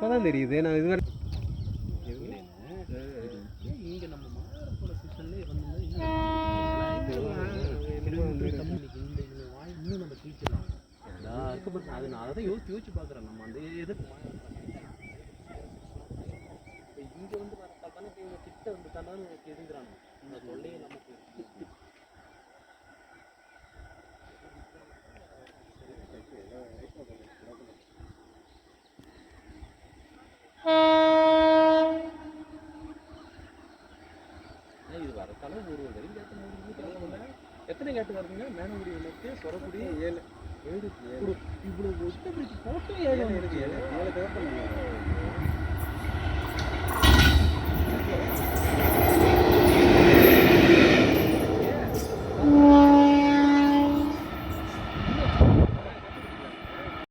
இப்போதான் தெரியுது. நான் இதுவரை இங்கே நம்ம மாறப்போட சீசன்லேயே வந்து இந்த இந்த இன்னும் நம்ம கிழிச்சிடலாம் அதுக்கப்புறம் அது நான் அதை தான் யோசிச்சு யோசிச்சு பார்க்குறேன் நம்ம அந்த எதுக்கு இங்கே வந்து வரத்தால் தானே இவங்க கிட்ட வந்து தானே எதுங்கிறாங்க இந்த தொல்லையை நமக்கு ஏன் இது வரத்தால ஒரு ஒரு வரையும் கேட்டு முடிஞ்சு எத்தனை கேட்டு வருதுங்க? மேனகுடி இலக்கு சொரக்குடி ஏழு. ஏழு. இவ்வளோ ஒட்ட பிடிச்சி போட்டு ஏழு ஏழு ஏழு